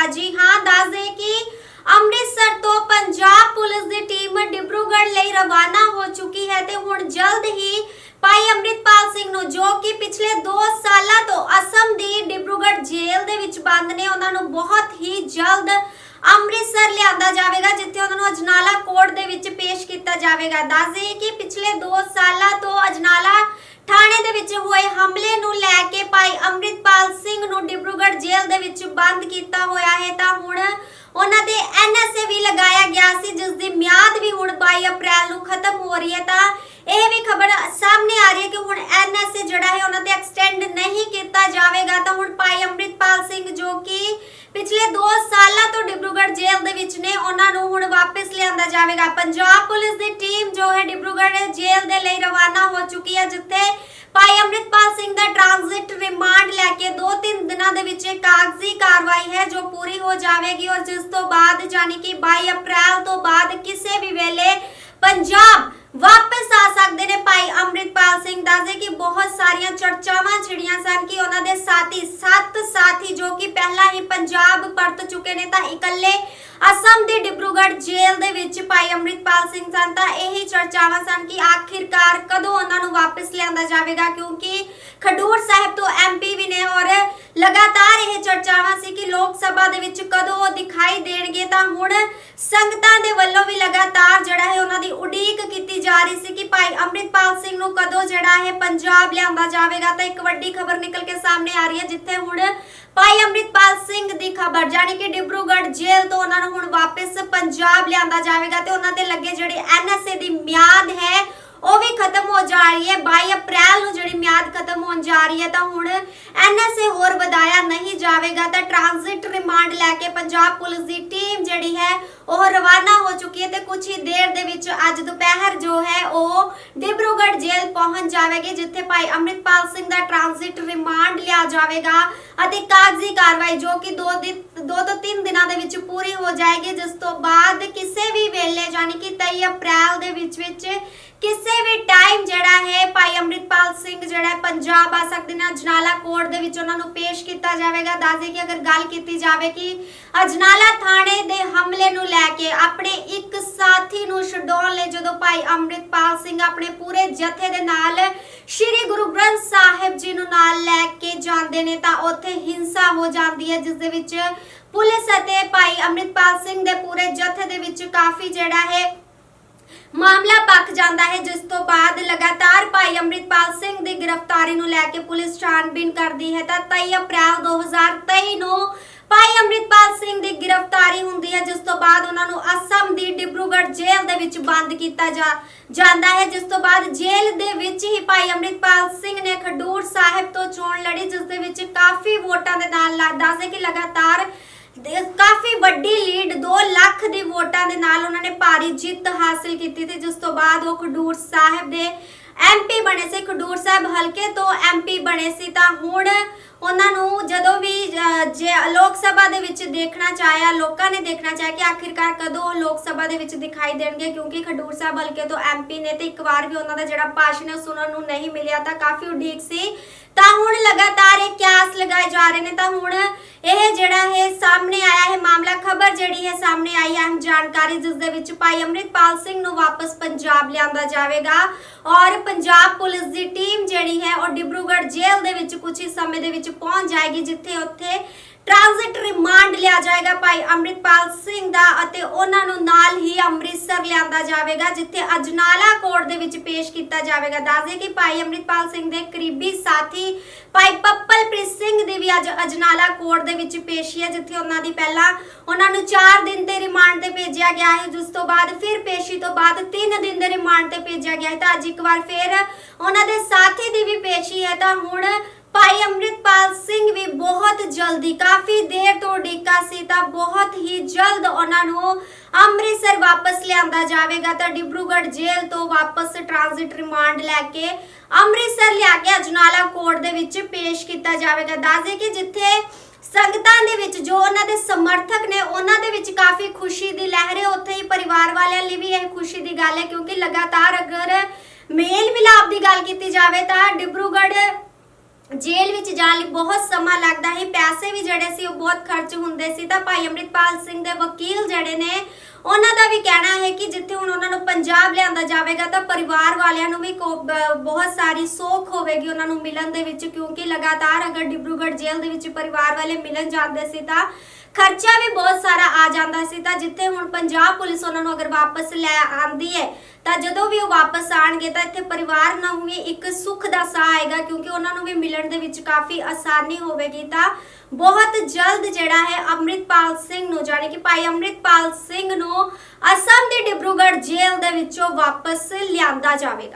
ਗਿਆ ਜੀ ਹਾਂ, ਦੱਸ ਦੇ ਕਿ ਅੰਮ੍ਰਿਤਸਰ ਤੋਂ ਪੰਜਾਬ ਪੁਲਿਸ ਦੀ ਟੀਮ ਡਿਬਰੂਗੜ੍ਹ ਲਈ ਰਵਾਨਾ ਹੋ ਚੁੱਕੀ ਹੈ ਤੇ ਹੁਣ ਜਲਦ ਹੀ ਭਾਈ ਅੰਮ੍ਰਿਤਪਾਲ ਸਿੰਘ ਨੂੰ, ਜੋ ਕਿ ਪਿਛਲੇ 2 ਸਾਲਾਂ ਤੋਂ ਅਸਮ ਦੀ ਡਿਬਰੂਗੜ੍ਹ ਜੇਲ੍ਹ ਦੇ ਵਿੱਚ ਬੰਦ ਨੇ, ਉਹਨਾਂ ਨੂੰ ਬਹੁਤ ਹੀ ਜਲਦ ਅੰਮ੍ਰਿਤਸਰ ਲਿਆਂਦਾ ਜਾਵੇਗਾ, ਜਿੱਥੇ ਉਹਨਾਂ ਨੂੰ ਅਜਨਾਲਾ ਕੋਰਟ ਦੇ ਵਿੱਚ ਪੇਸ਼ ਕੀਤਾ ਜਾਵੇਗਾ। ਦੱਸ ਦਈਏ ਕਿ ਪਿਛਲੇ 2 ਸਾਲਾਂ ਤੋਂ ਅਜਨਾਲਾ ਥਾਣੇ ਦੇ ਵਿੱਚ ਹੋਏ ਹਮਲੇ ਨੂੰ ਲੈ ਕੇ ਭਾਈ ਅੰਮ੍ਰਿਤਪਾਲ ਡਿਬਰੂਗੜ੍ਹ ਜੇਲ੍ਹ ਦੇ ਵਿੱਚ ਬੰਦ ਕੀਤਾ ਹੋਇਆ ਹੈ, ਤਾਂ ਹੁਣ ਉਹਨਾਂ ਦੇ ਐਨਐਸਏ ਵੀ ਲਗਾਇਆ ਗਿਆ ਸੀ, ਜਿਸ ਦੀ ਮਿਆਦ ਵੀ ਹੁਣ 22 ਅਪ੍ਰੈਲ ਨੂੰ ਖਤਮ ਹੋ ਰਹੀ ਹੈ। ਤਾਂ ਇਹ ਵੀ ਖਬਰ ਸਾਹਮਣੇ ਆ ਰਹੀ ਹੈ ਕਿ ਹੁਣ ਐਨਐਸਏ ਜਿਹੜਾ ਹੈ, ਉਹਨਾਂ ਤੇ ਐਕਸਟੈਂਡ ਨਹੀਂ ਕੀਤਾ ਜਾਵੇਗਾ। ਤਾਂ ਹੁਣ ਭਾਈ ਅੰਮ੍ਰਿਤਪਾਲ ਸਿੰਘ ਜੋ ਕਿ ਪਿਛਲੇ 2 ਸਾਲਾਂ ਤੋਂ ਡਿਬਰੂਗੜ੍ਹ ਜੇਲ੍ਹ ਦੇ ਵਿੱਚ ਨੇ, ਉਹਨਾਂ ਨੂੰ ਹੁਣ ਵਾਪਸ ਲਿਆਂਦਾ ਜਾਵੇਗਾ। ਪੰਜਾਬ ਪੁਲਿਸ ਦੀ ਟੀਮ ਜੋ ਹੈ, ਡਿਬਰੂਗੜ੍ਹ ਜੇਲ੍ਹ ਦੇ ਲਈ ਰਵਾਨਾ ਹੋ ਚੁੱਕੀ ਹੈ, ਜਿੱਥੇ ਭਾਈ ਅੰਮ੍ਰਿਤਪਾਲ ਸਿੰਘ ਦਾ ਟ੍ਰਾਂਜ਼ਿਟ ਰਿਮਾਂਡ ਲੈ ਕੇ 2-3 ਦਿਨਾਂ ਦੇ ਵਿੱਚ ਇਹ ਕਾਗਜ਼ੀ ਕਾਰਵਾਈ ਹੈ ਜੋ ਪੂਰੀ ਹੋ ਜਾਵੇਗੀ ਔਰ ਜਿਸ ਤੋਂ ਬਾਅਦ ਯਾਨੀ ਕਿ 22 ਅਪ੍ਰੈਲ ਤੋਂ ਬਾਅਦ ਕਿਸੇ ਵੀ ਵੇਲੇ ਪੰਜਾਬ ਵਾਪਸ ਆ ਸਕਦੇ ਨੇ ਭਾਈ ਅੰਮ੍ਰਿਤਪਾਲ ਸਿੰਘ ਦੱਸਦੇ ਕਿ ਬਹੁਤ ਸਾਰੀਆਂ ਚਰਚਾਵਾਂ ਛਿੜੀਆਂ ਸਨ ਕਿ ਉਹਨਾਂ ਦੇ ਸਾਥੀ ਸੱਤ ਸਾਥੀ ਜੋ ਕਿ ਪਹਿਲਾਂ ਹੀ ਪੰਜਾਬ ਪਰਤ ਚੁੱਕੇ ਨੇ ਤਾਂ ਇਕੱਲੇ ਅਸਮ ਦੇ ਡਿਬਰੂਗੜ੍ਹ ਜੇਲ੍ਹ ਦੇ ਵਿੱਚ ਭਾਈ ਅੰਮ੍ਰਿਤਪਾਲ ਸਿੰਘ ਸਨ ਤਾਂ ਇਹੀ ਚਰਚਾਵਾਂ ਸਨ ਕਿ ਆਖਿਰਕਾਰ ਕਦੋਂ ਉਹਨਾਂ ਨੂੰ ਵਾਪਸ ਲਿਆਂਦਾ ਜਾਵੇਗਾ ਕਿਉਂਕਿ ਖਡੂਰ ਸਾਹਿਬ ਤੋਂ ਐਮਪੀ ਵੀ ਨੇ ਔਰ ਲਗਾਤਾਰ ਲੋਕ ਸਭਾ ਦੇ ਵਿੱਚ ਕਦੋਂ ਉਹ ਦਿਖਾਈ ਦੇਣਗੇ ਤਾਂ ਹੁਣ ਸੰਗਤਾਂ ਦੇ ਵੱਲੋਂ ਵੀ ਲਗਾਤਾਰ ਜਿਹੜਾ ਹੈ ਉਹਨਾਂ ਦੀ ਉਡੀਕ ਕੀਤੀ ਜਾ ਰਹੀ ਸੀ ਕਿ ਭਾਈ ਅੰਮ੍ਰਿਤਪਾਲ ਸਿੰਘ ਨੂੰ ਕਦੋਂ ਜਿਹੜਾ ਹੈ ਪੰਜਾਬ ਲਿਆਂਦਾ ਜਾਵੇਗਾ ਤਾਂ ਇੱਕ ਵੱਡੀ ਖਬਰ ਨਿਕਲ ਕੇ ਸਾਹਮਣੇ ਆ ਰਹੀ ਹੈ, ਜਿੱਥੇ ਹੁਣ ਭਾਈ ਅੰਮ੍ਰਿਤਪਾਲ ਸਿੰਘ ਦੀ ਖਬਰ ਜਾਨੀ ਕਿ ਡਿਬਰੂਗੜ੍ਹ ਜੇਲ੍ਹ ਤੋਂ ਉਹਨਾਂ ਨੂੰ ਹੁਣ ਵਾਪਸ ਪੰਜਾਬ ਲਿਆਂਦਾ ਜਾਵੇਗਾ ਤੇ ਉਹਨਾਂ ਤੇ ਲੱਗੇ ਜਿਹੜੇ ਐਨਐਸਏ ਦੀ ਮਿਆਦ ਹੈ ਉਹ ਵੀ ਖਤਮ ਹੋ ਜਾ ਰਹੀ ਹੈ। 22 ਅਪ੍ਰੈਲ ਨੂੰ ਜਿਹੜੀ ਮਿਆਦ ਖਤਮ ਹੋਣ ਜਾ ਰਹੀ ਹੈ ਤਾਂ ਹੁਣ ਐਨਐਸਏ ਹੋਰ ਵਧਾਇਆ ਨਹੀਂ ਜਾਵੇਗਾ ਤਾਂ ਟ੍ਰਾਂਜ਼ਿਟ ਰਿਮਾਂਡ ਲੈ ਕੇ ਪੰਜਾਬ ਪੁਲਿਸ ਦੀ ਟੀਮ ਜਿਹੜੀ ਹੈ, ਉਹ ਰਵਾਨਾ ਹੋ ਚੁੱਕੀ ਹੈ ਤੇ ਕੁਝ ਹੀ ਦੇਰ ਦੇ ਵਿੱਚ ਅੱਜ ਦੁਪਹਿਰ ਜੋ ਹੈ, ਉਹ ਡਿਬਰੂਗੜ੍ਹ ਜੇਲ੍ਹ ਪਹੁੰਚ ਜਾਵੇਗੀ, ਜਿੱਥੇ ਭਾਈ ਅੰਮ੍ਰਿਤਪਾਲ ਸਿੰਘ ਦਾ ਟ੍ਰਾਂਜ਼ਿਟ ਰਿਮਾਂਡ ਲਿਆ ਜਾਵੇਗਾ ਅਤੇ ਕਾਗਜ਼ੀ ਕਾਰਵਾਈ ਜੋ ਕਿ 2 ਦਿਨ 2 ਤੋਂ 3 ਦਿਨਾਂ ਦੇ ਵਿੱਚ ਪੂਰੀ ਹੋ ਜਾਏਗੀ। ਜਿਸ ਤੋਂ ਬਾਅਦ ਕਿਸੇ ਵੀ ਵੇਲੇ, ਯਾਨੀ ਕਿ 23 ਅਪ੍ਰੈਲ ਦੇ ਵਿੱਚ ਵਿੱਚ ਕਿਸੇ ਵੀ ਟਾਈਮ ਜਿਹੜਾ ਹੈ ਭਾਈ ਅੰਮ੍ਰਿਤਪਾਲ ਸਿੰਘ ਜਿਹੜਾ ਪੰਜਾਬ ਆ ਸਕਦੇ ਨੇ, ਅਜਨਾਲਾ ਕੋਰਟ ਦੇ ਵਿੱਚ ਉਹਨਾਂ ਨੂੰ ਪੇਸ਼ ਕੀਤਾ ਜਾਵੇਗਾ। ਦੱਸਦੇ ਕਿ ਅਗਰ ਗੱਲ ਕੀਤੀ ਜਾਵੇ ਕਿ ਅਜਨਾਲਾ ਥਾਣੇ ਦੇ ਹਮਲੇ ਨੂੰ ਲੈ ਕੇ ਆਪਣੇ ਇੱਕ ਸਾਥੀ ਨੂੰ ਛਡਾਉਣ ਲਈ ਜਦੋਂ ਭਾਈ ਅੰਮ੍ਰਿਤਪਾਲ ਸਿੰਘ ਆਪਣੇ ਪੂਰੇ ਜਥੇ ਦੇ ਨਾਲ ਸ੍ਰੀ ਗੁਰੂ ਗ੍ਰੰਥ ਸਾਹਿਬ ਜੀ ਨੂੰ ਨਾਲ ਲੈ ਕੇ ਜਾਂਦੇ ਨੇ, ਤਾਂ ਉੱਥੇ ਹਿੰਸਾ ਹੋ ਜਾਂਦੀ ਹੈ, ਜਿਸ ਦੇ ਵਿੱਚ ਪੁਲਿਸ ਅਤੇ ਭਾਈ ਅੰਮ੍ਰਿਤਪਾਲ ਸਿੰਘ ਦੇ ਪੂਰੇ ਜਥੇ ਦੇ ਵਿੱਚ ਕਾਫੀ ਜਿਹੜਾ ਹੈ ਮਾਮਲਾ ਪੱਕ ਜਾਂਦਾ ਹੈ, ਜਿਸ ਤੋਂ ਬਾਅਦ ਲਗਾਤਾਰ ਭਾਈ ਅੰਮ੍ਰਿਤਪਾਲ ਸਿੰਘ ਦੀ ਗ੍ਰਿਫਤਾਰੀ ਨੂੰ ਲੈ ਕੇ ਪੁਲਿਸ ਛਾਣਬੀਨ ਕਰਦੀ ਹੈ। ਤਾਂ 23 ਅਪ੍ਰੈਲ 2023 ਨੂੰ ਭਾਈ ਅੰਮ੍ਰਿਤਪਾਲ ਸਿੰਘ ਦੀ ਗ੍ਰਿਫਤਾਰੀ ਹੁੰਦੀ ਹੈ, ਜਿਸ ਤੋਂ ਬਾਅਦ ਉਹਨਾਂ ਨੂੰ ਅਸਮ ਦੀ ਡਿਬਰੂਗੜ੍ਹ ਜੇਲ੍ਹ ਦੇ ਵਿੱਚ ਬੰਦ ਕੀਤਾ ਜਾ ਜਾਂਦਾ ਹੈ। ਜਿਸ ਤੋਂ ਬਾਅਦ ਜੇਲ੍ਹ ਦੇ ਵਿੱਚ ਹੀ ਭਾਈ ਅੰਮ੍ਰਿਤਪਾਲ ਸਿੰਘ ਨੇ ਖਡੂਰ ਸਾਹਿਬ ਤੋਂ ਚੋਣ ਲੜੀ, ਜਿਸ ਦੇ ਵਿੱਚ ਕਾਫੀ ਵੋਟਾਂ ਦੇ ਨਾਲ ਲਾ- ਦੱਸਦੇ ਕਿ ਲਗਾਤਾਰ ਕਾਫੀ ਵੱਡੀ ਲੱਖ ਦੀ ਵੋਟਾਂ ਦੇ ਨਾਲ ਉਹਨਾਂ ਨੇ ਭਾਰੀ ਜਿੱਤ ਹਾਸਲ ਕੀਤੀ ਸੀ ਜਿਸ ਤੋਂ ਬਾਅਦ ਉਹ ਖਡੂਰ ਸਾਹਿਬ ਦੇ ਐਮਪੀ ਬਣੇ ਸੀ। ਖਡੂਰ ਸਾਹਿਬ ਹਲਕੇ ਤੋਂ ਐਮਪੀ ਬਣੇ ਸੀ ਤਾਂ ਹੁਣ ਉਹਨਾਂ ਲੋਕ ਸਭਾ ਦੇ ਵਿੱਚ ਦੇਖਣਾ ਚਾਹਿਆ, ਲੋਕਾਂ ਨੇ ਦੇਖਣਾ ਚਾਹਿਆ ਕਿ ਆਖਿਰਕਾਰ ਕਦੋਂ ਉਹ ਲੋਕ ਸਭਾ ਦੇ ਵਿੱਚ ਦਿਖਾਈ ਦੇਣਗੇ, ਕਿਉਂਕਿ ਖਡੂਰ ਸਾਹਿਬ ਹਲਕੇ ਤੋਂ ਐਮਪੀ ਨੇ ਤੇ ਇੱਕ ਵਾਰ ਵੀ ਉਹਨਾਂ ਦਾ ਜਿਹੜਾ ਭਾਸ਼ਣ ਹੈ ਸੁਣਨ ਨੂੰ ਨਹੀਂ ਮਿਲਿਆ, ਤਾਂ ਕਾਫੀ ਉਡੀਕ ਸੀ। ਤਾਂ ਹੁਣ ਲਗਾਤਾਰ ਇਹ ਕਿਆਸ ਲਗਾਏ ਜਾ ਰਹੇ ਨੇ, ਤਾਂ ਹੁਣ ਇਹ ਜਿਹੜਾ ਹੈ ਸਾਹਮਣੇ ਆਇਆ ਹੈ ਮਾਮਲਾ, ਖਬਰ ਜਿਹੜੀ ਹੈ ਸਾਹਮਣੇ ਆਈ ਹੈ ਜਾਣਕਾਰੀ ਜਿਸ ਦੇ ਵਿੱਚ ਭਾਈ ਅੰਮ੍ਰਿਤਪਾਲ ਸਿੰਘ ਨੂੰ ਵਾਪਸ ਪੰਜਾਬ ਲਿਆਂਦਾ ਜਾਵੇਗਾ ਔਰ ਪੰਜਾਬ ਪੁਲਿਸ ਦੀ ਟੀਮ ਜਿਹੜੀ ਹੈ ਉਹ ਡਿਬਰੂਗੜ੍ਹ ਜੇਲ੍ਹ ਦੇ ਵਿੱਚ ਕੁਝ ਹੀ ਸਮੇਂ ਦੇ ਵਿੱਚ ਪਹੁੰਚ ਜਾਏਗੀ, ਜਿੱਥੇ ਉੱਥੇ ਟ੍ਰਾਂਜ਼ਿਟ ਰਿਮਾਂਡ ਲਿਆ ਜਾਏਗਾ ਭਾਈ ਅੰਮ੍ਰਿਤਪਾਲ ਸਿੰਘ ਦਾ ਅਤੇ ਉਹਨਾਂ ਨੂੰ ਨਾਲ ਹੀ ਅੰਮ੍ਰਿਤਸਰ ਲਿਆਂਦਾ ਜਾਵੇਗਾ, ਜਿੱਥੇ ਅਜਨਾਲਾ ਕੋਰਟ ਦੇ ਵਿੱਚ ਪੇਸ਼ ਕੀਤਾ ਜਾਵੇਗਾ। ਦੱਸਦੇ ਕਿ ਭਾਈ ਅੰਮ੍ਰਿਤਪਾਲ ਸਿੰਘ ਦੇ ਕਰੀਬੀ ਸਾਥੀ ਭਾਈ ਪੱਪਲਪ੍ਰੀਤ ਸਿੰਘ ਦੀ ਵੀ ਅੱਜ ਅਜਨਾਲਾ ਕੋਰਟ ਦੇ ਵਿੱਚ ਪੇਸ਼ੀ ਹੈ, ਜਿੱਥੇ ਉਹਨਾਂ ਦੀ ਪਹਿਲਾਂ ਉਹਨਾਂ ਨੂੰ 4 ਦਿਨ ਦੇ ਰਿਮਾਂਡ ਤੇ ਭੇਜਿਆ ਗਿਆ ਹੈ ਜਿਸ ਤੋਂ ਬਾਅਦ ਫਿਰ ਪੇਸ਼ੀ ਤੋਂ ਬਾਅਦ 3 ਦਿਨ ਦੇ ਰਿਮਾਂਡ ਤੇ ਭੇਜਿਆ ਗਿਆ ਹੈ ਤਾਂ ਅੱਜ ਇੱਕ ਵਾਰ ਫਿਰ ਉਹਨਾਂ ਦੇ ਸਾਥੀ ਦੀ ਵੀ ਪੇਸ਼ੀ ਹੈ, ਤਾਂ ਹੁਣ ਭਾਈ ਅੰਮ੍ਰਿਤਪਾਲ ਸਿੰਘ ਵੀ ਬਹੁਤ ਜਲਦੀ, ਕਾਫੀ ਦੇਰ ਤੋਂ ਉਡੀਕਾ ਸੀ ਤਾਂ ਬਹੁਤ ਹੀ ਜਲਦ ਉਹਨਾਂ ਨੂੰ ਅੰਮ੍ਰਿਤਸਰ ਵਾਪਸ ਲਿਆਂਦਾ ਜਾਵੇਗਾ। ਤਾਂ ਡਿਬਰੂਗੜ੍ਹ ਜੇਲ੍ਹ ਤੋਂ ਵਾਪਸ ਟ੍ਰਾਂਜ਼ਿਟ ਰਿਮਾਂਡ ਲੈ ਕੇ ਅੰਮ੍ਰਿਤਸਰ ਲਿਆ ਕੇ ਅਜਨਾਲਾ ਕੋਰਟ ਦੇ ਵਿੱਚ ਪੇਸ਼ ਕੀਤਾ ਜਾਵੇਗਾ। ਦੱਸਦੇ ਕਿ ਜਿੱਥੇ ਸੰਗਤਾਂ ਦੇ ਵਿੱਚ ਜੋ ਉਹਨਾਂ ਦੇ ਸਮਰਥਕ ਨੇ, ਉਹਨਾਂ ਦੇ ਵਿੱਚ ਕਾਫੀ ਖੁਸ਼ੀ ਦੀ ਲਹਿਰ ਹੈ। ਉੱਥੇ ਹੀ ਪਰਿਵਾਰ ਵਾਲਿਆਂ ਲਈ ਵੀ ਇਹ ਖੁਸ਼ੀ ਦੀ ਗੱਲ ਹੈ ਕਿਉਂਕਿ ਲਗਾਤਾਰ ਅਗਰ ਮੇਲ ਮਿਲਾਪ ਦੀ ਗੱਲ ਕੀਤੀ ਜਾਵੇ ਤਾਂ ਡਿਬਰੂਗੜ੍ਹ ਜੇਲ੍ਹ ਵਿੱਚ ਜਾਣ ਲਈ ਬਹੁਤ ਸਮਾਂ ਲੱਗਦਾ ਸੀ, ਪੈਸੇ ਵੀ ਜਿਹੜੇ ਸੀ ਉਹ ਬਹੁਤ ਖਰਚ ਹੁੰਦੇ ਸੀ। ਤਾਂ ਭਾਈ ਅੰਮ੍ਰਿਤਪਾਲ ਸਿੰਘ ਦੇ ਵਕੀਲ ਜਿਹੜੇ ਨੇ, ਉਹਨਾਂ ਦਾ ਵੀ ਕਹਿਣਾ ਹੈ ਕਿ ਜਿੱਥੇ ਹੁਣ ਉਹਨਾਂ ਨੂੰ ਪੰਜਾਬ ਲਿਆਂਦਾ ਜਾਵੇਗਾ, ਤਾਂ ਪਰਿਵਾਰ ਵਾਲਿਆਂ ਨੂੰ ਵੀ ਕੋ- ਬਹੁਤ ਸਾਰੀ ਸੋਖ ਹੋਵੇਗੀ ਉਹਨਾਂ ਨੂੰ ਮਿਲਣ ਦੇ ਵਿੱਚ, ਕਿਉਂਕਿ ਲਗਾਤਾਰ ਅਗਰ ਡਿਬਰੂਗੜ੍ਹ ਜੇਲ੍ਹ ਦੇ ਵਿੱਚ ਪਰਿਵਾਰ ਵਾਲੇ ਮਿਲਣ ਜਾਂਦੇ ਸੀ, ਤਾਂ ਖਰਚਾ ਵੀ ਬਹੁਤ ਸਾਰਾ ਆ ਜਾਂਦਾ ਸੀ। ਤਾਂ ਜਿੱਥੇ ਹੁਣ ਪੰਜਾਬ ਪੁਲਿਸ ਉਹਨਾਂ ਨੂੰ ਅਗਰ ਵਾਪਸ ਲੈ ਆਂਦੀ ਹੈ, ਤਾਂ ਜਦੋਂ ਵੀ ਉਹ ਵਾਪਸ ਆਣਗੇ, ਤਾਂ ਇੱਥੇ ਪਰਿਵਾਰ ਨੂੰ ਵੀ ਇੱਕ ਸੁੱਖ ਦਾ ਸਾਹ ਆਏਗਾ, ਕਿਉਂਕਿ ਉਹਨਾਂ ਨੂੰ ਵੀ ਮਿਲਣ ਦੇ ਵਿੱਚ ਕਾਫੀ ਆਸਾਨੀ ਹੋਵੇਗੀ। ਤਾਂ ਬਹੁਤ ਜਲਦ ਜਿਹੜਾ ਹੈ ਅੰਮ੍ਰਿਤਪਾਲ ਸਿੰਘ ਨੂੰ, ਜਾਣੀ ਕਿ ਭਾਈ ਅੰਮ੍ਰਿਤਪਾਲ ਸਿੰਘ ਨੂੰ ਅਸਮ ਦੇ ਡਿਬਰੂਗੜ੍ਹ ਜੇਲ੍ਹ ਦੇ ਵਿੱਚੋਂ ਵਾਪਸ ਲਿਆਂਦਾ ਜਾਵੇਗਾ।